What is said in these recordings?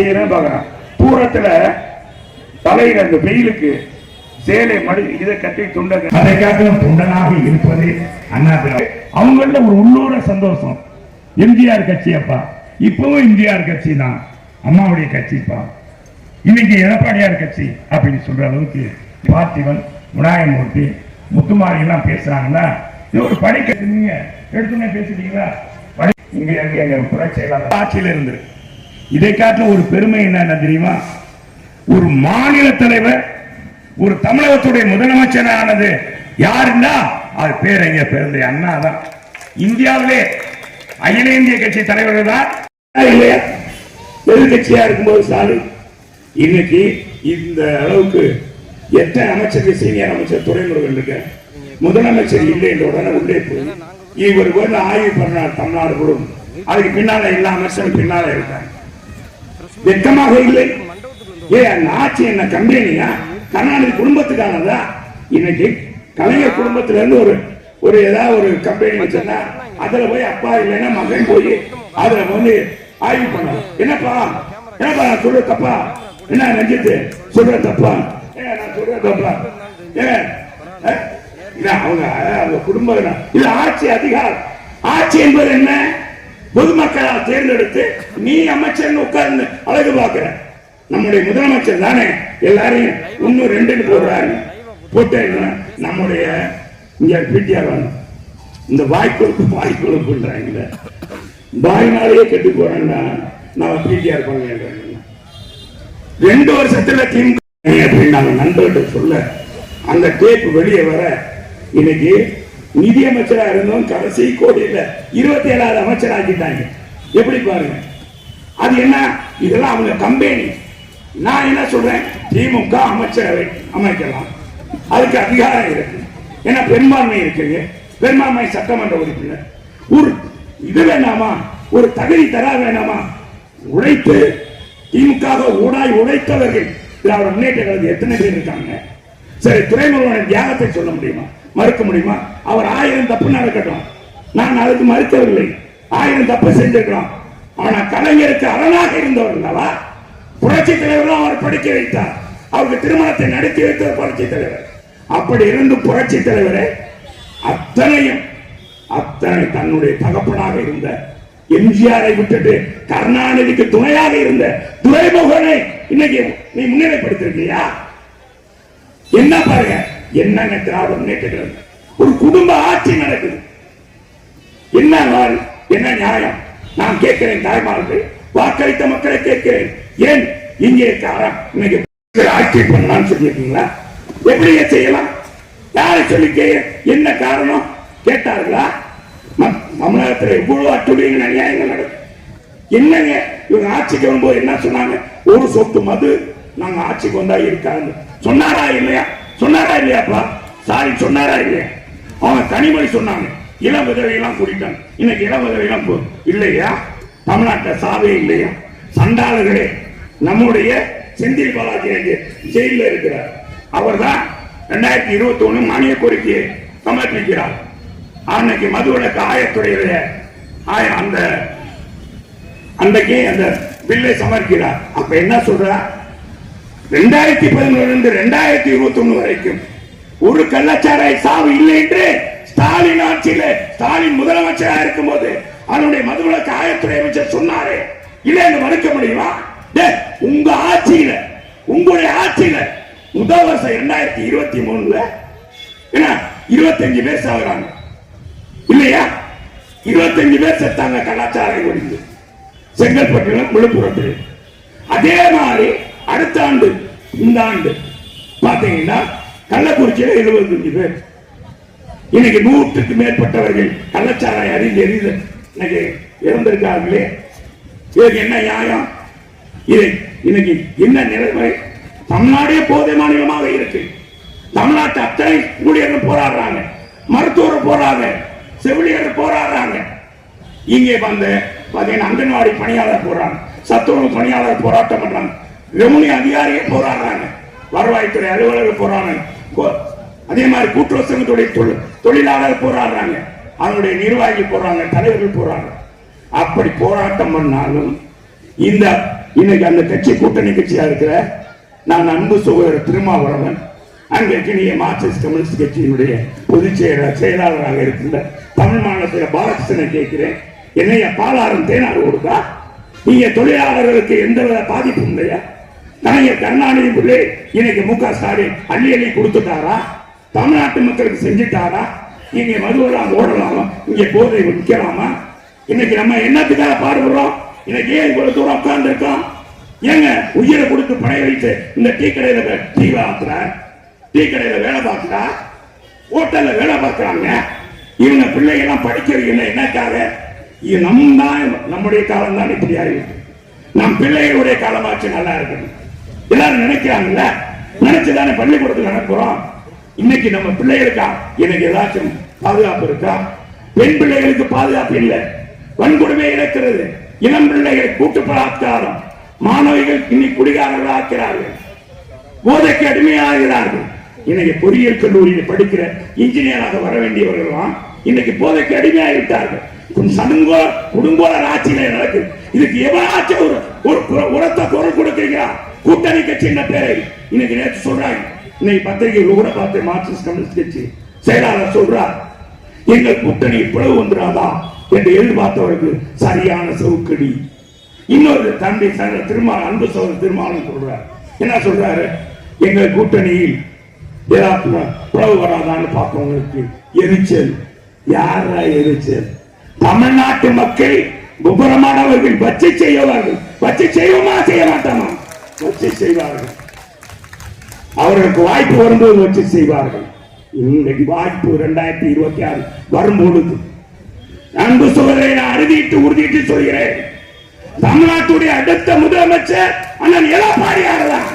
செய்யறேன் பார்க்கறான் தூரத்துல தலையில அந்த வெயிலுக்கு சேலை மடி இதை கட்டி துண்ட அதை காட்டிலும் துண்டனாக இருப்பது அண்ணா அவங்கள்ட்ட ஒரு உள்ளூர சந்தோஷம். எம்ஜிஆர் கட்சி அப்பா இப்பவும் எம்ஜிஆர் கட்சி தான் அம்மாவுடைய கட்சிப்பா. இன்னைக்கு எடப்பாடியார் கட்சி அப்படின்னு சொல்ற அளவுக்கு பார்த்திபன் விநாயகமூர்த்தி முத்துமாரி எல்லாம் பேசுறாங்கன்னா இது ஒரு படிக்க நீங்க எடுத்துனே பேசிட்டீங்களா? படி எங்க புரட்சியெல்லாம் ஆட்சியில இருந்து இதை காட்டிலும் ஒரு பெருமை என்ன தெரியுமா? ஒரு மாநில தலைவர் ஒரு தமிழகத்துடைய முதலமைச்சர் ஆனது யாருன்னா அது பேரங்க பிறந்த அண்ணா தான் இந்தியாவிலே அகில இந்திய கட்சி தலைவர்கள் தான். இல்லையா? எதிர்கட்சியா இருக்கும்போது ஸ்டாலின் இன்னைக்கு இந்த அளவுக்கு எத்தனை அமைச்சருக்கு சீனியர் அமைச்சர் துறைமுருகன் இருக்க? முதலமைச்சர் இல்லை என்ற உடனே உள்ளே போய் இவர் வந்து ஆய்வு பண்ணார் தமிழ்நாடு முழுவதும். அதுக்கு பின்னால எல்லா அமைச்சரும் பின்னால இருக்காங்க. வெட்கமாக இல்லை ஏ அந்த ஆட்சி என்ன கம்பெனியா கருணாநிதி குடும்பத்துக்கானதா இன்னைக்கு கலைஞர் குடும்பத்துல இருந்து ஒரு ஒரு ஏதாவது ஒரு கம்பெனி வச்சிருந்தா அதுல போய் அப்பா இல்லைன்னா மகன் போய் அதுல வந்து ஆய்வு பண்ணலாம் என்னப்பா என்னப்பா நான் சொல்ற தப்பா என்ன நெஞ்சித்து சொல்ற தப்பா ஏ நான் சொல்ற தப்பா ஏ அவங்க அவங்க குடும்பம் இது ஆட்சி அதிகாரம் ஆட்சி என்பது என்ன பொதுமக்களா தேர்ந்தெடுத்து நீ அமைச்சர் உட்கார்ந்து அழகு பார்க்கிற. நம்முடைய முதலமைச்சர் தானே? எல்லாரையும் இன்னும் ரெண்டுன்னு போடுறாரு. போட்டு நம்முடைய இங்க பிடிஆர் இந்த வாய்க்கொழுப்பு வாய்க்கொழுப்புன்றாங்க வாய்னாலேயே கெட்டு போறாங்கன்னா நான் பிடிஆர் பண்ணுறேன் ரெண்டு வருஷத்துல திமுக அப்படின்னு நாங்க நண்பர்கிட்ட சொல்ல அந்த டேப் வெளியே வர இன்னைக்கு நிதி அமைச்சரா இருந்தோம் கடைசி கோடியில் இருபத்தி ஏழாவது அமைச்சர் ஆக்கிட்டாங்க எப்படி பாருங்க. அது என்ன? இதெல்லாம் அவங்க கம்பெனி. நான் என்ன சொல்றேன்? திமுக அமைச்சரவை அமைக்கலாம். அதுக்கு அதிகாரம் இருக்கு. ஏன்னா பெரும்பான்மை இருக்குங்க. பெரும்பான்மை சட்டமன்ற உறுப்பினர். ஒரு இது வேணாமா? ஒரு தகுதி தரா வேணாமா? உழைத்து திமுக ஊடாய் உழைத்தவர்கள். திராவிட முன்னேற்ற கழகம் எத்தனை பேர் இருக்காங்க? சரி துறைமுருகனின் தியாகத்தை சொல்ல முடியுமா? மறுக்க முடியுமா? அவர் ஆயிரம் தப்பு நடக்கட்டும் நான் அதுக்கு மறுக்கவில்லை. ஆயிரம் தப்பு செஞ்சிருக்கிறோம். ஆனா கலைஞருக்கு அரணாக இருந்தவர் அல்லவா? புரட்சி தலைவர் அவர் படிக்க வைத்தார். அவருக்கு திருமணத்தை நடத்தி வைத்தவர் புரட்சி தலைவர். அப்படி இருந்து புரட்சி தலைவரே அத்தனையும் அத்தனை தன்னுடைய தகப்பனாக இருந்த எம்ஜிஆரை விட்டுட்டு கருணாநிதிக்கு துணையாக இருந்த துரைமுகனை இன்னைக்கு நீ முன்னிலைப்படுத்திருக்கியா? என்ன பாருங்க என்னங்க திராவிட முன்னேற்ற ஒரு குடும்ப ஆட்சி நடக்குது. என்ன நாள்? என்ன நியாயம்? நான் கேட்கிறேன் தாய்மார்கள் வாக்களித்த மக்களை கேட்கிறேன். ஏன் இங்கே இருக்காரா இன்னைக்கு ஆட்சி பண்ணலாம்னு சொல்லியிருக்கீங்களா? எப்படி செய்யலாம்? யாரை சொல்லி என்ன காரணம்? கேட்டார்களா? தமிழகத்தில் எவ்வளவு அட்டுழியங்கள் நியாயங்கள் நடக்கும் என்னங்க இவங்க ஆட்சிக்கு வரும்போது என்ன சொன்னாங்க? ஒரு சொத்து மது நாங்க ஆட்சிக்கு வந்தா இருக்காங்க சொன்னாரா இல்லையா? சொன்னாரா இல்லையாப்பா? சாரி சொன்னாரா இல்லையா? அவன் தனிமொழி சொன்னாங்க. இளம் விதவையெல்லாம் கூட்டிட்டாங்க. இன்னைக்கு இளம் விதவையெல்லாம் போ- இல்லையா? தமிழ்நாட்டில் சாவே இல்லையா? சண்டாளர்களே நம்முடைய செந்தில் பாலாஜி ஜெயிலில் இருக்கிறார். இருக்கிறார் அவர்தான் ரெண்டாயிரத்தி இருபத்தி ஒண்ணு மானிய கோரிக்கையை சமர்ப்பிக்கிறார். அன்னைக்கு மதுவிலக்கு ஆயத்துறையில ஆய அந்த அன்றைக்கு அந்த பில்லை சமர்க்கிறார். அப்ப என்ன சொல்ற? ரெண்டாயிரத்தி பதினொன்று இருந்து ரெண்டாயிரத்தி இருபத்தி ஒண்ணு வரைக்கும் ஒரு கள்ளச்சாராய சாவு இல்லை என்று ஸ்டாலின் ஆட்சியில ஸ்டாலின் முதலமைச்சராக இருக்கும்போது அதனுடைய மதுவிலக்கு ஆயத்துறை அமைச்சர் சொன்னாரு. இல்லை என்று மறுக்க முடியுமா? உங்க ஆட்சியில உங்களுடைய ஆட்சியில முதல் வருஷம் இரண்டாயிரத்தி இருபத்தி மூணுல என்ன இருபத்தஞ்சு பேர் சாகுறாங்க. இல்லையா? இருபத்தஞ்சு பேர் செத்தாங்க கலாச்சாரம் ஒழிந்து செங்கல்பட்டினம் விழுப்புரத்தில். அதே மாதிரி அடுத்த ஆண்டு இந்த ஆண்டு பாத்தீங்கன்னா கள்ளக்குறிச்சியில எழுபத்தஞ்சு பேர். இன்னைக்கு நூற்றுக்கு மேற்பட்டவர்கள் கள்ளச்சாராய் அறிந்து எரிந்து இன்னைக்கு இறந்திருக்கார்களே இதுக்கு என்ன நியாயம்? இது இன்னைக்கு என்ன நிலைமை? தமிழ்நாடே போதை மாநிலமாக இருக்கு. தமிழ்நாட்டு அத்தனை ஊழியர்கள் போராடுறாங்க. மருத்துவர் போறாங்க செவிலியர்கள் போராடுறாங்க. இங்கே வந்து பார்த்தீங்கன்னா அங்கன்வாடி பணியாளர் போறாங்க சத்துணவு பணியாளர் போராட்டம் பண்றாங்க. ரெவன்யூ அதிகாரியே போராடுறாங்க. வருவாய்த்துறை அலுவலர்கள் போறாங்க அதே மாதிரி கூட்டுறவு சங்கத்துடைய தொழில் தொழிலாளர் போராடுறாங்க. அவங்களுடைய நிர்வாகி போறாங்க தலைவர்கள் போறாங்க அப்படி போராட்டம் பண்ணாலும் இந்த இன்னைக்கு அந்த கட்சி கூட்டணி கட்சியா இருக்கிற நான் அன்பு சகோதரர் திருமாவளவன் அன்றைக்கினிய மார்க்சிஸ்ட் கம்யூனிஸ்ட் கட்சியினுடைய பொதுச் செயலர் செயலாளராக இருக்கின்ற தமிழ் மாநிலத்தில் பாலகிருஷ்ணனை கேட்கிறேன். என்னைய பாலாரம் தேனார் கொடுத்தா? நீங்க தொழிலாளர்களுக்கு எந்த வித பாதிப்பும் இல்லையா? கலைஞர் கருணாநிதி பிள்ளை இன்னைக்கு மு க ஸ்டாலின் அள்ளி அள்ளி கொடுத்துட்டாரா? தமிழ்நாட்டு மக்களுக்கு செஞ்சுட்டாரா? இங்க மதுவெல்லாம் ஓடலாமா இங்க போதை விற்கலாமா? இன்னைக்கு நம்ம என்னத்துக்காக பாடுபடுறோம்? இன்னைக்கு ஏன் இவ்வளவு தூரம் உட்கார்ந்துருக்கோம்? ஏங்க உயிரை கொடுத்து பணைய வைத்து இந்த டீ கடையில டீ ஆத்துற டீ கடையில வேலை பார்க்குறா? ஹோட்டல்ல வேலை பார்க்கறாங்க? இவங்க பிள்ளைகள்லாம் படிக்க என்ன என்னக்காக? இது நம் தான் நம்முடைய காலம் தான் இப்படி ஆகிவிட்டு நம் பிள்ளைகளுடைய காலமாச்சு நல்லா இருக்கணும். எல்லாரும் நினைக்கிறாங்கல்ல? நினைச்சுதானே பள்ளிக்கூடத்தில் நடக்கிறோம்? இன்னைக்கு நம்ம பிள்ளைகளுக்கா? எனக்கு ஏதாச்சும் பாதுகாப்பு இருக்கா? பெண் பிள்ளைகளுக்கு பாதுகாப்பு இல்லை. வன்கொடுமை இழக்கிறது. இளம் பிள்ளைகள் கூட்டு பலாத்காரம் மாணவிகள் இன்னைக்கு குடிகாரர்கள் ஆக்கிறார்கள். போதைக்கு அடிமையாகிறார்கள். இன்னைக்கு பொறியியல் கல்லூரியில் படிக்கிற இன்ஜினியராக வர வேண்டியவர்கள்லாம் இன்னைக்கு போதைக்கு அடிமையாகிவிட்டார்கள். சடுங்கோ குடும்போல ஆட்சியில நடக்குது. இதுக்கு எவராச்சும் ஒரு உரத்தை உரத்த குரல் கொடுக்குறீங்களா? கூட்டணி கட்சி என்ன பேரை இன்னைக்கு நேற்று சொல்றாங்க இன்னைக்கு பத்திரிகைகள் கூட பார்த்து மார்க்சிஸ்ட் கம்யூனிஸ்ட் கட்சி செயலாளர் சொல்றார். எங்கள் கூட்டணி பிளவு வந்துடாதா என்று எதிர்பார்த்தவர்கள் சரியான சவுக்கடி. இன்னொரு தம்பி சகோதரர் திருமால் அன்பு சோதரர் திருமாவளம் சொல்றார். என்ன சொல்றாரு? எங்கள் கூட்டணியில் ஏதாவது பிளவு வராதான்னு பார்க்கவங்களுக்கு எரிச்சல். யாரா எரிச்சல்? தமிழ்நாட்டு மக்கள் விபரமானவர்கள் வச்சு செய்வார்கள் வச்சு செய்வோமா? செய்ய மாட்டோமா? வச்சு செய்வார்கள். அவர்களுக்கு வாய்ப்பு வரும்போது வச்சு செய்வார்கள். இன்னைக்கு வாய்ப்பு இரண்டாயிரத்தி இருபத்தி ஆறு வரும்பொழுது அன்பு சோதரை நான் அறுதிட்டு உறுதிட்டு சொல்கிறேன். தமிழ்நாட்டுடைய அடுத்த முதலமைச்சர் அண்ணன் எடப்பாடியார் தான்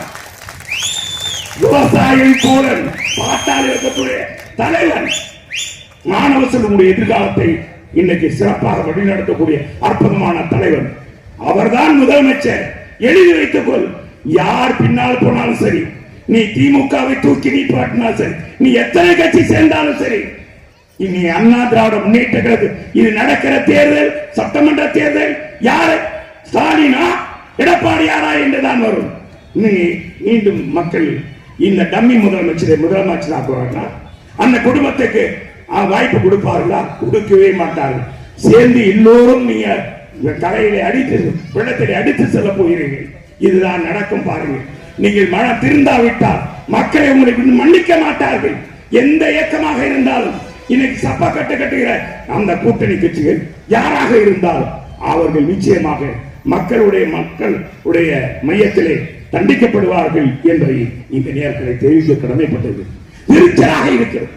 விவசாயம் சூழல் பாட்டாளி இருக்கக்கூடிய தலைவன். மாணவ செல்வனுடைய எதிர்காலத்தை இன்னைக்கு சிறப்பாக வழிநடத்தக்கூடிய அற்புதமான தலைவன். அவர்தான் முதலமைச்சர். எழுதி வைத்துக் கொள். யார் பின்னால் போனாலும் சரி நீ திமுகவை தூக்கி நீப்பாட்டினாலும் சரி நீ எத்தனை கட்சி சேர்ந்தாலும் சரி இனி அண்ணா திராவிட முன்னேற்ற கழகம் இது நடக்கிற தேர்தல் சட்டமன்ற தேர்தல் யாரு? ஸ்டாலினா? எடப்பாடியாரா என்றுதான் வரும். நீ மீண்டும் மக்கள் இந்த டம்மி முதலமைச்சரை முதலமைச்சர் ஆக்குவார்களா அந்த குடும்பத்துக்கு வாய்ப்பு கொடுப்பார்களா? கொடுக்கவே மாட்டார்கள். சேர்ந்து எல்லோரும் நீங்க தலையிலே அடித்து வெள்ளத்திலே அடித்து செல்ல போகிறீர்கள். இதுதான் நடக்கும் பாருங்கள். நீங்கள் மனம் திருந்தாவிட்டால் மக்களை உங்களை மன்னிக்க மாட்டார்கள். எந்த இயக்கமாக இருந்தாலும் இன்னைக்கு சப்பா கட்டு கட்டுகிற அந்த கூட்டணி கட்சிகள் யாராக இருந்தாலும் அவர்கள் நிச்சயமாக மக்களுடைய மக்களுடைய மையத்திலே தண்டிக்கப்படுவார்கள் என்பதை இந்த நேரத்தில் தெரிவிக்க கடமைப்பட்டது. எரிச்சலாக இருக்கிறது.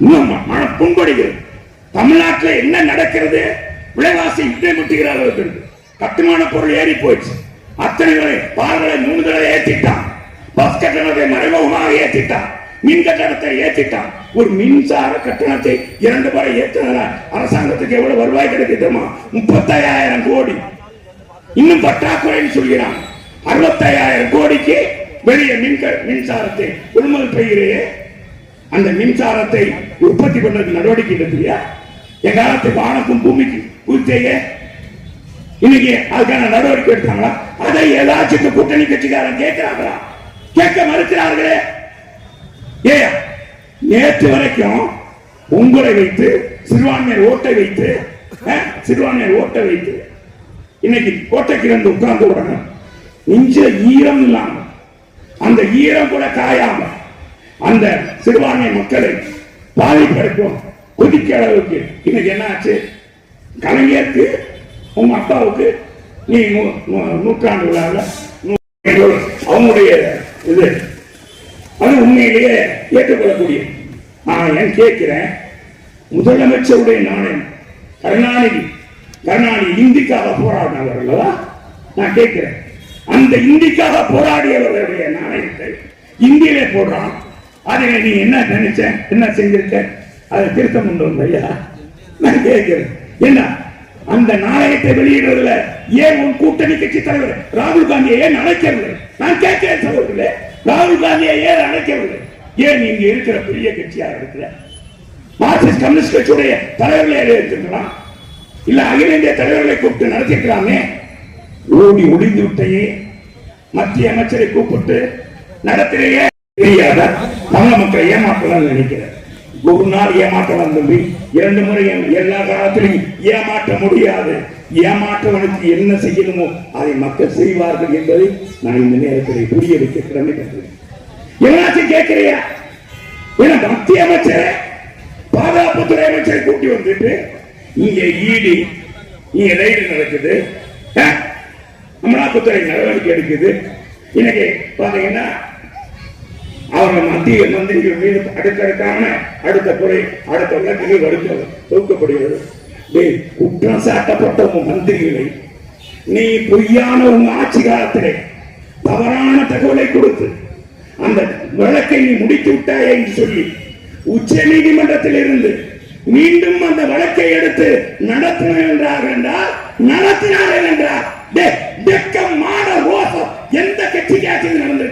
இன்னும் மனம் புண்படுகிறது. தமிழ்நாட்டில் என்ன நடக்கிறது? விலைவாசி இட்டை முட்டுகிற அளவுக்கு கட்டுமான பொருள் ஏறி போச்சு அத்தனை விலை மூணு தடவை ஏற்றிட்டான் பஸ் கட்டணத்தை மறைமுகமாக ஏற்றிட்டான் மின் கட்டணத்தை ஏற்றிட்டான் ஒரு மின்சார கட்டணத்தை இரண்டு முறை ஏற்றின அரசாங்கத்துக்கு எவ்வளவு வருவாய் கிடைக்குதுமா முப்பத்தையாயிரம் கோடி. இன்னும் பற்றாக்குறைன்னு சொல்கிறான். அறுபத்தையாயிரம் கோடிக்கு வெளியே மின்க மின்சாரத்தை கொள்முதல் பெய்கிறே அந்த மின்சாரத்தை உற்பத்தி பண்றதுக்கு நடவடிக்கை இல்லையா என் காலத்து வானக்கும் பூமிக்கு பூஜையே இன்னைக்கு அதுக்கான நடவடிக்கை எடுத்தாங்களா? அதை ஏதாச்சும் கூட்டணி கட்சிக்காரன் கேட்கிறாங்களா? கேட்க மறுக்கிறார்களே. ஏ நேற்று வரைக்கும் உங்களை வைத்து சிறுபான்மையர் ஓட்டை வைத்து அஹ், சிறுபான்மையர் ஓட்டை வைத்து இன்னைக்கு ஓட்டைக்கு வந்து உட்கார்ந்து உடனே நெஞ்ச ஈரம் இல்லாம அந்த ஈரம் கூட காயாம அந்த சிறுபான்மை மக்களை பாதிப்படுத்தும் கொதிக்க அளவுக்கு. இன்னைக்கு என்ன ஆச்சு கலைஞருக்கு உங்க அப்பாவுக்கு நீ நூ- நூற்றாண்டு விழாவில் அவங்களுடைய இது. அது உண்மையிலேயே ஏற்றுக்கொள்ளக்கூடிய. நான் ஏன் கேட்கிறேன்? முதலமைச்சருடைய நாணயம். கருணாநிதி கருணாநிதி இந்திக்காக போராடினவர் அல்லவா? நான் கேட்கிறேன். அந்த இந்திக்காக போராடியவர்களுடைய நாணயத்தை இந்தியிலே போடுறான். அதில் நீ என்ன நினைச்ச? என்ன செஞ்சிருக்க? அதை திருத்தம் கொண்டு வந்தையா நான் கேட்கிறேன். என்ன? அந்த நாணயத்தை வெளியிடுறதுல ஏன் உன் கூட்டணி கட்சி தலைவர் ராகுல் காந்தியை ஏன் அழைக்கவில்லை? நான் கேட்கிறேன் சகோதரர்களே ராகுல் காந்தியை ஏன் அழைக்கவில்லை? ஏன் இங்க இருக்கிற பெரிய கட்சியாக இருக்கிற? மார்க்சிஸ்ட் கம்யூனிஸ்ட் கட்சியுடைய தலைவர்களை எழுதிருக்கலாம் இல்ல அகில இந்திய தலைவர்களை கூப்பிட்டு நடத்திருக்கலாமே. ஓடி ஒளிந்து விட்டையே மத்திய அமைச்சரை கூப்பிட்டு நடத்திலேயே தெரியாத தமிழ் மக்களை ஏமாற்றலாம் நினைக்கிறேன். ஒரு நாள் ஏமாற்றலாம் தம்பி. இரண்டு முறை எல்லா காலத்திலும் ஏமாற்ற முடியாது. ஏமாற்றவனுக்கு என்ன செய்யணுமோ அதை மக்கள் செய்வார்கள் என்பதை நான் இந்த நேரத்தில் புரிய வைக்க கடமைப்பட்டேன். என்னாச்சும் கேட்கிறியா? ஏன்னா மத்திய அமைச்சர்? பாதுகாப்புத்துறை அமைச்சரை கூட்டி வந்துட்டு இங்க ஈடி இங்க ரைடு நடக்குது. ஆ? அமலாக்கத்துறை நடவடிக்கை எடுக்குது. இன்னைக்கு பாத்தீங்கன்னா அவர்கள் மத்திய மந்திரிகள் மீது அடுக்கடுக்கான அடுத்த குறை அடுத்த வழக்குகள் வருகிறது தொகுக்கப்படுகிறது டேய், குற்றம் சாட்டப்பட்ட உங்க மந்திரிகளை நீ பொய்யான உங்க ஆட்சி காலத்திலே தவறான தகவலை கொடுத்து அந்த வழக்கை நீ முடித்து விட்டாய் என்று சொல்லி உச்ச நீதிமன்றத்தில் இருந்து மீண்டும் அந்த வழக்கை எடுத்து நடத்தினார் என்றார் என்றால் நடத்தினார்கள் என்றார். எந்த கட்சிக்கு ஆட்சி நடந்திருக்கு?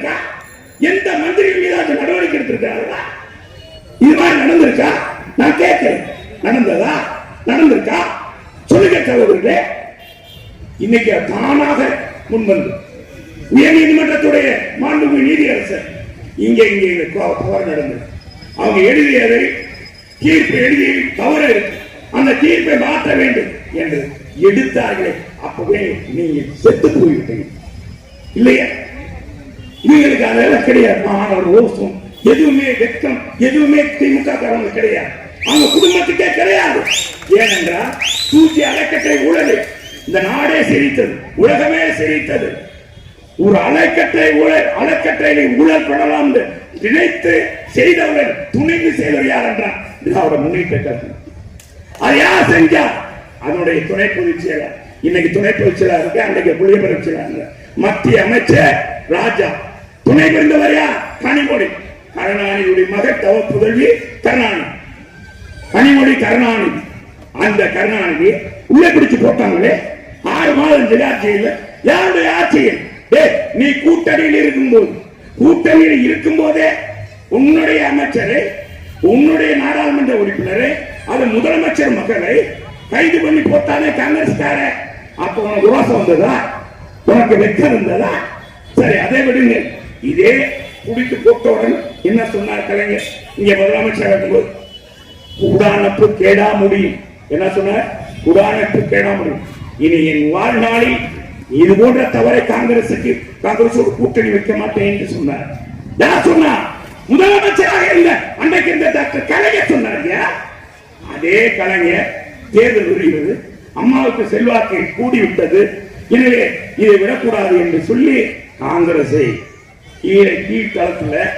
எந்த மந்திரிகள் மீதாச்சும் நடவடிக்கை எடுத்திருக்காங்களா இது மாதிரி நடந்திருக்கா? நான் கேட்கிறேன். நடந்ததா? நடந்திருக்கா? சொல்லுங்க தலைவர்களே இன்னைக்கு தானாக முன்வந்து. உயர் நீதிமன்றத்துடைய மாண்புமிகு நீதியரசர் இங்கே இங்கே இந்த கோ- தவறு நடந்தது. அவங்க எழுதியதை தீர்ப்பு எழுதி தவறு இருக்கு. அந்த தீர்ப்பை மாற்ற வேண்டும் என்று எடுத்தார்களே. அப்பவே நீங்க செத்து போய்விட்டீங்க. இல்லையா? இவங்களுக்கு அதெல்லாம் கிடையாது. மாணவர் ரோசம். எதுவுமே வெக்கம் எதுவுமே திமுக காரங்க கிடையாது. அவங்க குடும்பத்துக்கே கிடையாது. ஏனென்றால் தூக்கி அலைக்கட்டை ஊழல் இந்த நாடே சிரித்தது உலகமே சிரித்தது ஒரு அலைக்கட்டை ஊழல் அலைக்கட்டையை ஊழல் பண்ணலாம் என்று நினைத்து செய்தவர் துணிந்து செய்தவர் யார் என்றால் திராவிட முன்னேற்ற கட்சி அது யார் செஞ்சா? அதனுடைய துணை பொதுச் செயலர். இன்னைக்கு துணை பொதுச் செயலர் இருக்கு அன்றைக்கு புளியபுரம் செயலர். மத்திய அமைச்சர் ராஜா. துணை பிறந்தவர் யார் கனிமொழி கருணாநிதியுடைய மகள் தவ புதல்வி கருணாநிதி. கனிமொழி கருணாநிதி. அந்த கருணாநிதி உள்ளே பிடிச்சு போட்டாங்களே. ஆறு மாதம் ஜெயாட்சியில் யாருடைய ஆட்சியில்? ஏ நீ கூட்டணியில் இருக்கும்போது. கூட்டணியில் இருக்கும் போதே உன்னுடைய அமைச்சரை உன்னுடைய நாடாளுமன்ற உறுப்பினரை அது முதலமைச்சர் மக்களை கைது பண்ணி போட்டானே காங்கிரஸ்கார. அப்ப உனக்கு ரோசம் வந்ததா? உனக்கு வெக்கம் இருந்ததா சரி அதை விடுங்க இதே குடித்து போட்டவுடன் என்ன சொன்னார் கலைஞர்? இங்க முதலமைச்சர் இருக்கும்போது உடானப்பு கேடா முடியும் என்ன சொன்ன குடானப்பு கேடா முடியும் இனி என் வாழ்நாளில் இது போன்ற தவறை காங்கிரசுக்கு காங்கிரஸ் கூட்டணி வைக்க மாட்டேன் என்று சொன்னார். யார் சொன்னா? முதலமைச்சராக இருந்த அன்றைக்கு இந்த டாக்டர் கலைஞர் சொன்னார் அதே கலைஞர் தேர்தல் வருகிறது அம்மாவுக்கு செல்வாக்கு கூடிவிட்டது. எனவே இதை விடக்கூடாது என்று சொல்லி காங்கிரஸை கீழ்த்தளத்தில்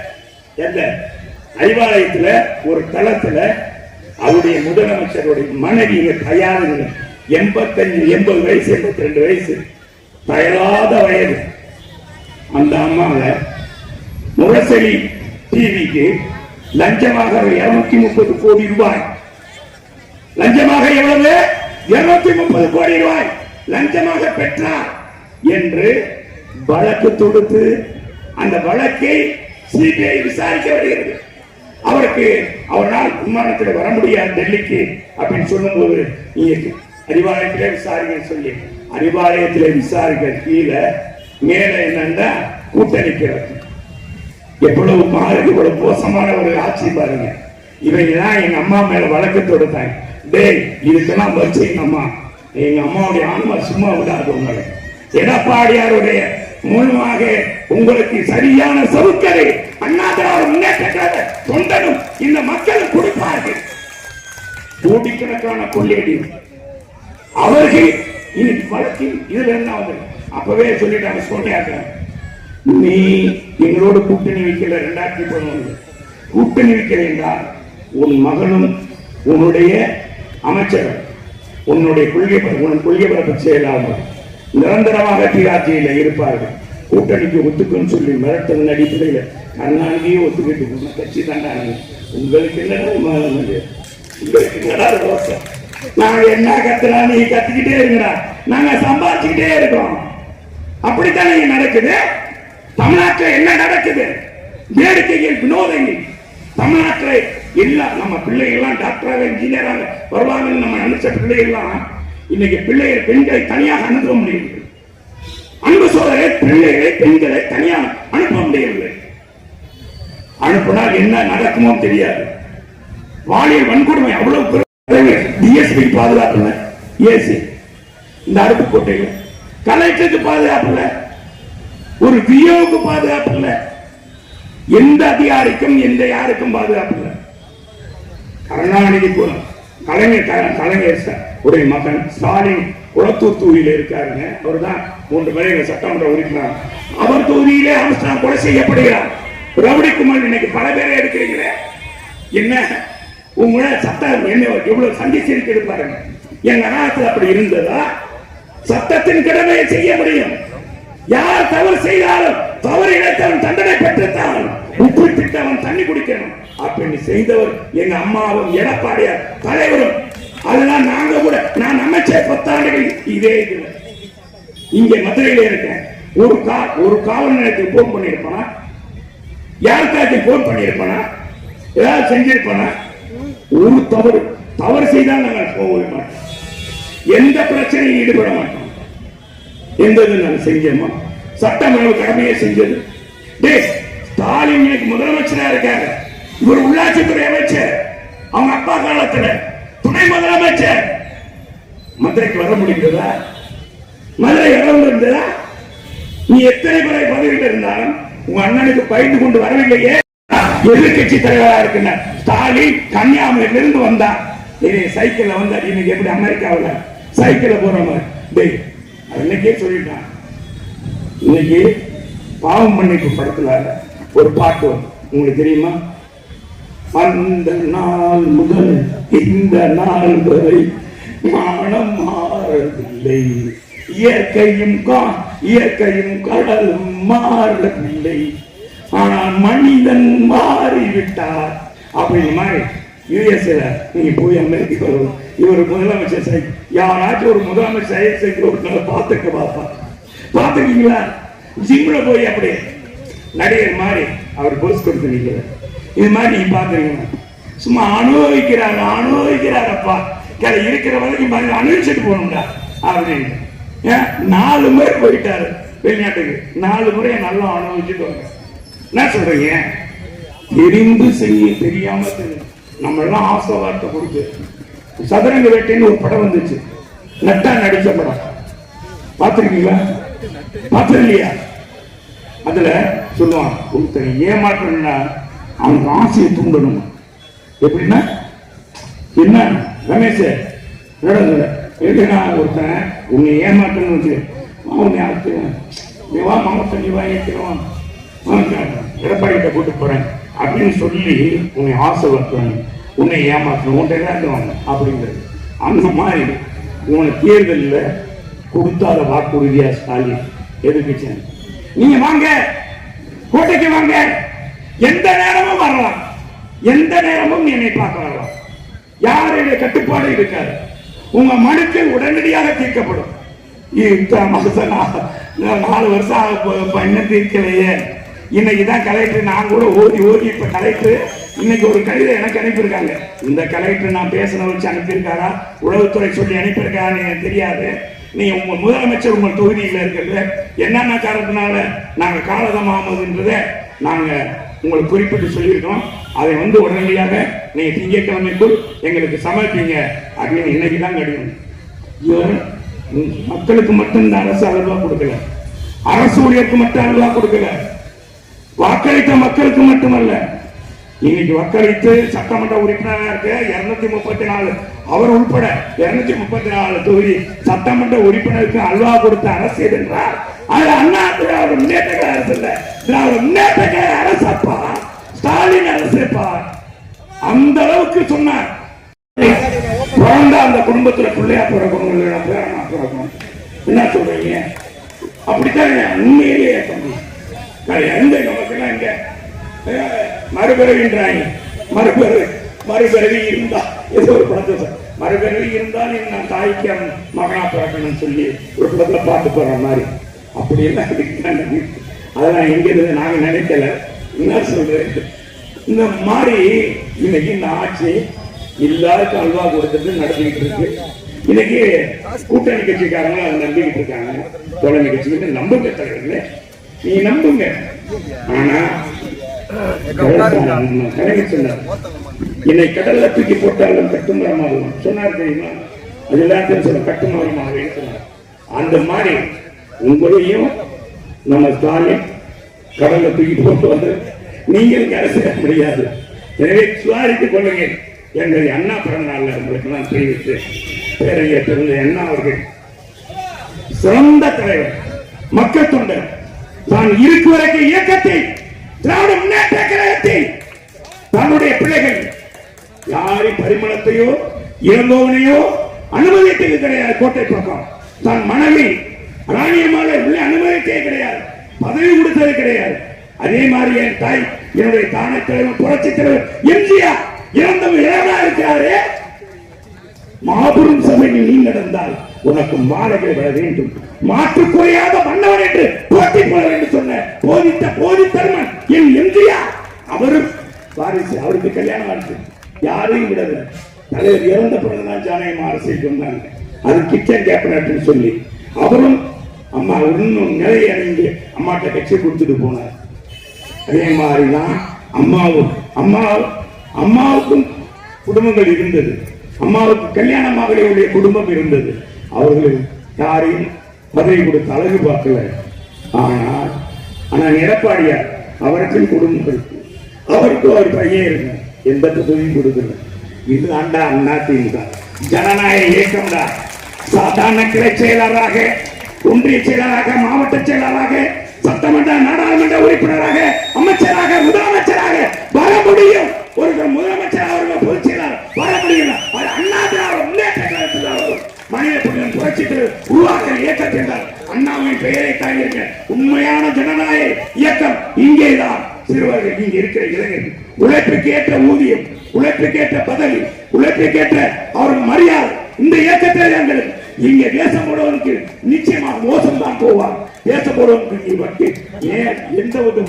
எந்த அறிவாலயத்தில் ஒரு தளத்தில் அவருடைய முதலமைச்சருடைய மனைவி இங்க எண்பத்தஞ்சு எண்பது வயசு எண்பத்தி ரெண்டு வயசு தயலாத வயது. அந்த அம்மாவை முரசொலி டிவிக்கு லஞ்சமாக இருநூத்தி முப்பது கோடி ரூபாய். லஞ்சமாக எவ்வளவு? இருநூத்தி முப்பது கோடி ரூபாய் லஞ்சமாக பெற்றார் என்று வழக்கு தொடுத்து அந்த வழக்கை சிபிஐ விசாரிக்க வருகிறது அவருக்கு அவரால் விமானத்தில் வர முடியாது டெல்லிக்கு அப்படின்னு சொல்லும்போது நீங்க அறிவாலயத்திலே விசாரிக்க சொல்லி அறிவாலயத்திலே விசாரிக்க கீழே மேல என்னன்னா கூட்டணிக்கிறது எவ்வளவு மாறி இவ்வளவு மோசமான ஒரு ஆட்சி பாருங்க. இவங்க தான் எங்க அம்மா மேல வழக்கு தொடுத்தாங்க. டேய் இதுக்கெல்லாம் வச்சு எங்க அம்மா எங்க அம்மாவுடைய ஆன்மா சும்மா விடாது உங்களை. எடப்பாடியாருடைய மூலமாக உங்களுக்கு சரியான சவுக்கரை அண்ணா திராவிட முன்னேற்ற தொண்டனும் இந்த மக்களும் கொடுப்பார்கள். கோடிக்கணக்கான கொள்ளையடி. அவர்கள் இனி வழக்கில் இதுல என்ன வந்து அப்பவே சொல்லிட்டாங்க சொல்றாங்க நீ எங்களோட கூட்டணி வைக்கல ரெண்டாயிரத்தி பதினொன்று கூட்டணி வைக்கல என்றால் உன் மகனும் உன்னுடைய அமைச்சர் உன்னுடைய கொள்கை உன் கொள்கை பரப்பு செயலாளர் நிரந்தரமாக டிஆர்ஜியில் இருப்பார்கள். கூட்டணிக்கு ஒத்துக்குன்னு சொல்லி மிரட்டல் அடிப்படையில் கருணாநிதியே ஒத்துக்கிட்டு போன கட்சி தாண்டாங்க உங்களுக்கு என்னடா உங்களுக்கு என்னடா ரோசம் நாங்க என்ன கத்துனா நீ கத்திக்கிட்டே இருக்கிறா நாங்க சம்பாதிச்சுக்கிட்டே இருக்கோம். அப்படித்தானே நடக்குது? தமிழ்நாட்டில் என்ன நடக்குது? வேடிக்கைகள் வினோதங்கள் தமிழ்நாட்டில் எல்லாம் நம்ம பிள்ளைகள்லாம் டாக்டராக இன்ஜினியராக வருவாங்கன்னு நம்ம நினைச்ச பிள்ளைகள்லாம் இன்னைக்கு பிள்ளைகள் பெண்களை தனியாக அனுப்ப முடியவில்லை. அன்பு சோதரை பிள்ளைகளை பெண்களை தனியாக அனுப்ப முடியவில்லை. அனுப்பினால் என்ன நடக்குமோ தெரியாது. பாலியல் வன்கொடுமை அவ்வளவு டிஎஸ்பி பாதுகாப்பு இல்லை. ஏசி. இந்த அடுப்பு கோட்டையில. கலெக்டருக்கு பாதுகாப்பு இல்லை. ஒரு வியோவுக்கு பாதுகாப்பு இல்லை. எந்த அதிகாரிக்கும் எந்த யாருக்கும் பாதுகாப்பு இல்லை. கருணாநிதி கூட கலைஞர் கலைஞர் சார். உடைய மகன். ஸ்டாலின் குளத்தூர் தொகுதியில இருக்காருங்க. அவர் தான் மூன்று பேரை எங்க சட்டமன்ற உறுப்பினர். அவர் தொகுதியிலே அம்ஸ்டாங் கொலை செய்யப்படுகிறார். ரவுடி குமார் இன்னைக்கு பல பேரை எடுக்கிறீங்களே. என்ன? உங்களை சட்டம் என்ன எவ்வளவு சந்திச்சிருக்கு பாருங்க. எங்க நாட்டில் அப்படி இருந்ததா? சட்டத்தின் கடமையை செய்ய முடியும். யார் தவறு செய்தாலும் தவறு இழைத்தவன் தண்டனை பெற்றுத்தான். உப்பு திட்டவன் தண்ணி குடிக்கணும். அப்படின்னு செய்தவர் எங்க அம்மாவும் எடப்பாடியார் தலைவரும் அதெல்லாம் நாங்க கூட நான் அமைச்சர் பத்தாண்டுகள் இதே இதுல இங்க மதுரையில இருக்கேன். ஒரு கா ஒரு காவல் நிலையத்துக்கு போன் பண்ணியிருப்பானா? யாருக்காச்சும் போன் பண்ணியிருப்பானா? ஏதாவது செஞ்சிருப்பானா? ஒரு தவறு. தவறு செய்தால் நாங்கள் போகவே மாட்டோம். எந்த பிரச்சனையும் ஈடுபட மாட்டோம். எந்த நாங்கள் செஞ்சோமா சட்டமன்ற கடமையை செஞ்சது. டேய் ஸ்டாலின் இன்னைக்கு முதலமைச்சரா இருக்காரு. இவர் உள்ளாட்சித்துறை அமைச்சர். அவங்க அப்பா காலத்துல துணை முதலமைச்சர். மதுரைக்கு வர முடிகிறதா மதுரை இடம் இருந்ததா? நீ எத்தனை முறை பதவியில் இருந்தாலும் உங்க அண்ணனுக்கு பயந்து கொண்டு வரவில்லையே. எதிர்கட்சி தலைவராக இருக்கின்ற ஸ்டாலின் கன்னியாகுமரியில இருந்து வந்தான் இதே சைக்கிள்ல வந்தா இன்னைக்கு எப்படி அமெரிக்காவில்? சைக்கிள்ல போறவங்க டேய் அன்னைக்கே சொல்லிட்டான். இன்னைக்கு பாவம் மன்னிப்பு படத்துல ஒரு பாட்டு உங்களுக்கு தெரியுமா? அந்த நாள் முதல் இந்த நாள் வரை மானம் மாறவில்லை. இயற்கையும் கா- இயற்கையும் கடலும் மாறவில்லை. ஆனால் மனிதன் மாறிவிட்டார். அப்படிங்கிற மாதிரி யூஎஸ்ல நீங்க போய் அமெரிக்கா வரும். இவர் முதலமைச்சர் சை யாராச்சும் ஒரு முதலமைச்சர் சைக்கிள் சைக்கிள் ஒரு பார்த்துக்க பாப்பா பார்த்துருக்கீங்களா ஜிம்ல போய் அப்படியே நடிகர் மாதிரி அவர் போஸ் கொடுத்து நிற்கிறார் இது மாதிரி நீங்க பாத்துருக்கீங்க சும்மா அனுபவிக்கிறாங்க அனுபவிக்கிறாரப்பா கதை இருக்கிற வரைக்கும் பாருங்க அனுபவிச்சுட்டு போகணும்டா. அப்படின்னு ஏன்? நாலு முறை போயிட்டாரு வெளிநாட்டுக்கு. நாலு முறை நல்லா அனுபவிச்சுட்டு வாங்க என்ன சொல்றீங்க? தெரிந்து செய்ய தெரியாம தெரியும் நம்ம எல்லாம் ஆசை வார்த்தை கொடுத்து. சதுரங்க வேட்டைன்னு ஒரு படம் வந்துச்சு. நட்டா நடிச்ச படம். பார்த்திருக்கீங்களா? பார்த்திருக்கலையா? அதுல சொல்லுவான் ஒருத்தர் ஏமாற்றம்னா அவனுக்கு ஆசையை தூண்டணும் எப்படின்னா என்ன ரமேஷ் நடந்தது ஒருத்தன் உன்னை ஏமாற்றணும்னு வச்சு உன்னை அடுத்து நீ வா நீ வா ஏற்கிறோம் எடப்பாடிகிட்ட கூட்டு போறேன். அப்படின்னு சொல்லி உன்னை ஆசை வைக்கிறாங்க உன்னை ஏமாற்றணும் உன்னை இழந்துவாங்க அப்படிங்கிறது. அந்த மாதிரி உன்னை தேர்தலில் கொடுத்தாத வாக்குறுதியா ஸ்டாலின் எதிர்கட்சி நீங்க வாங்க. கோட்டைக்கு வாங்க. எந்த நேரமும் வரலாம். எந்த நேரமும் என்னை பார்க்க வரலாம். யாருடைய கட்டுப்பாடு இருக்காது உங்க மனுக்கு உடனடியாக தீர்க்கப்படும். இத்தனை மாசம் நாலு வருஷம் ஆக தீர்க்கலையே? இன்னைக்கு தான் கலெக்டர் நான் கூட ஓதி ஓதி இப்ப கலெக்டர் இன்னைக்கு ஒரு கடிதம் எனக்கு அனுப்பியிருக்காங்க. இந்த கலெக்டர் நான் பேசின வச்சு அனுப்பியிருக்காரா? உளவுத்துறை சொல்லி அனுப்பியிருக்காரு எனக்கு தெரியாது. நீ உங்க முதலமைச்சர் உங்கள் தொகுதியில் இருக்கிறது என்னென்ன காரணத்தினால நாங்க காலதமாமதுன்றதை நாங்க உங்களுக்கு குறிப்பிட்டு சொல்லியிருக்கோம். அதை வந்து உடனடியாக நீங்கள் திங்கட்கிழமைக்குள் எங்களுக்கு சமர்ப்பீங்க அப்படின்னு இன்னைக்கு தான் கிடைக்கும் இவர் மக்களுக்கு மட்டும் இந்த அரசு அல்வா கொடுக்கல. அரசு ஊழியருக்கு மட்டும் அல்வா கொடுக்கல. வாக்களித்த மக்களுக்கு மட்டுமல்ல. இன்னைக்கு வாக்களித்து சட்டமன்ற உறுப்பினராக இருநூத்தி முப்பத்தி நாலு அவர் உட்பட இருநூத்தி முப்பத்தி நாலு தொகுதி சட்டமன்ற உறுப்பினருக்கு அல்வா கொடுத்த அரசு எது என்றால் அது அண்ணா திராவிட முன்னேற்ற கழக அரசு இல்ல. திராவிட முன்னேற்ற கழக அரசப்பா ஸ்டாலின் அரசுப்பா அந்த அளவுக்கு சொன்னார். பிறந்த அந்த குடும்பத்துல பிள்ளையா பிறக்கணும் இல்லையா பேரனா பிறக்கணும். என்ன சொல்றீங்க? அப்படித்தான் உண்மையிலேயே தம்பி எந்த நமக்கு எல்லாம் மறுபிறவின்றாங்க மறுபிறவி மறுபிறவி இருந்தா ஏதோ ஒரு படத்தை சொ- மறுபிறவி இருந்தால் நான் தாய்க்கு அவன் மகனா பிறக்கணும்னு சொல்லி ஒரு படத்துல பார்த்து போற மாதிரி. அப்படி எல்லாம் இருக்காங்க. அதெல்லாம் எங்க இருந்து நாங்க நினைக்கல. என்ன சொல்றேன் இந்த மாதிரி இன்னைக்கு இந்த ஆட்சி எல்லாருக்கும் அல்வா கொடுத்துட்டு நடத்திக்கிட்டு இருக்கு. இன்னைக்கு கூட்டணி கட்சிக்காரங்க அதை நம்பிக்கிட்டு இருக்காங்க. தோழமை கட்சிக்கிட்டு நம்புங்க தலைவர்களே. நீ நம்புங்க. ஆனா என்னை கடல்ல தூக்கி போட்டாலும் கட்டுமரமாக சொன்னார் தெரியுமா? அது எல்லாத்தையும் சில கட்டுமரமாக சொன்னார் அந்த மாதிரி உங்களையும் நம்ம ஸ்டாலின் கடல்ல தூக்கி போட்டு வந்து நீங்கள் அரசியல முடியாது. எனவே சுவாரித்துக் கொள்ளுங்கள். எங்கள் அண்ணா பிறந்த நாள்ல உங்களுக்கு நான் தெரிவித்து பேரையர் பிறந்த அண்ணா அவர்கள் சிறந்த தலைவர் மக்கள் தொண்டர். தான் இருக்கு வரைக்கும் இயக்கத்தை திராவிட முன்னேற்ற கழகத்தில் தன்னுடைய பிள்ளைகள் யாரின் பரிமளத்தையோ இறந்தோவனையோ அனுமதித்தது கிடையாது கோட்டை பக்கம். தன் மனைவி ராணியமாக உள்ளே அனுமதித்தே கிடையாது. பதவி கொடுத்தது கிடையாது. அதே மாதிரி என் தாய் என்னுடைய தானை தலைவர் புரட்சி தலைவர் எம்ஜிஆர் இறந்தவங்க இறந்தா இருக்கிறாரே மாபெரும் சபையில் நீ நடந்தால் உனக்கு மாலைகள் வர வேண்டும். மாற்று குறையாத மன்னவன் என்று போட்டி போட வேண்டும் சொன்ன போதித்த போதித்தருமன் என் எம்ஜிஆர். அவரும் வாரிசு அவருக்கு கல்யாணம் ஆச்சு யாரையும் விடல தலைவர் இறந்த பிறகுதான் ஜானகம் அரசியல் வந்தாங்க அது கிச்சன் கேபினட்னு சொல்லி. அவரும் அம்மா இன்னும் நிலை அணிந்து அம்மாட்ட கட்சி கொடுத்துட்டு போனார். அதே மாதிரிதான் அம்மாவும் அம்மா அம்மாவுக்கும் குடும்பங்கள் இருந்தது. அம்மாவுக்கு கல்யாணம் மகளுடைய குடும்பம் இருந்தது. அவர்கள் யாரையும் பதவி கொடுத்து அழகு பார்க்கல. ஆனால் ஆனால் எடப்பாடியார் அவருக்கும் குடும்பம் இருக்கு அவருக்கும் ஒரு பையன் இருக்கு எந்த தொகுதியும் கொடுக்கல இது ஆண்டா அண்ணா திமுக. ஜனநாயக இயக்கம் தான் சாதாரண கிளை செயலராக ஒன்றிய செயலராக மாவட்ட செயலராக சட்டமன்ற நாடாளுமன்ற உறுப்பினராக அமைச்சராக முதலமைச்சராக வர முடியும். ஒரு முதலமைச்சர் அவர்கள் பொதுச் செயலாளர் வர முடியும். அது அண்ணா திராவிட முன்னேற்ற கழகத்தில் மனித புனிதன் புரட்சித்து உருவாக்க இயக்கத்தில் தான் அண்ணாவின் பெயரை தாங்கியிருக்க உண்மையான ஜனநாயக இயக்கம் இங்கேதான். சிறுவர்கள் இங்கே இருக்கிற இளைஞர்கள் உழைப்புக்கு ஏற்ற ஊதியம் உழைப்புக்கு ஏற்ற பதவி உழைப்புக்கு ஏற்ற அவர்கள் மரியாதை இந்த இயக்கத்தில் எங்களுக்கு இங்க தேசம் போடுவதற்கு நிச்சயமாக மோசம் தான் போவார். தேசம் போடுவதற்கு நீ வட்டி ஏன்? எந்த ஒரு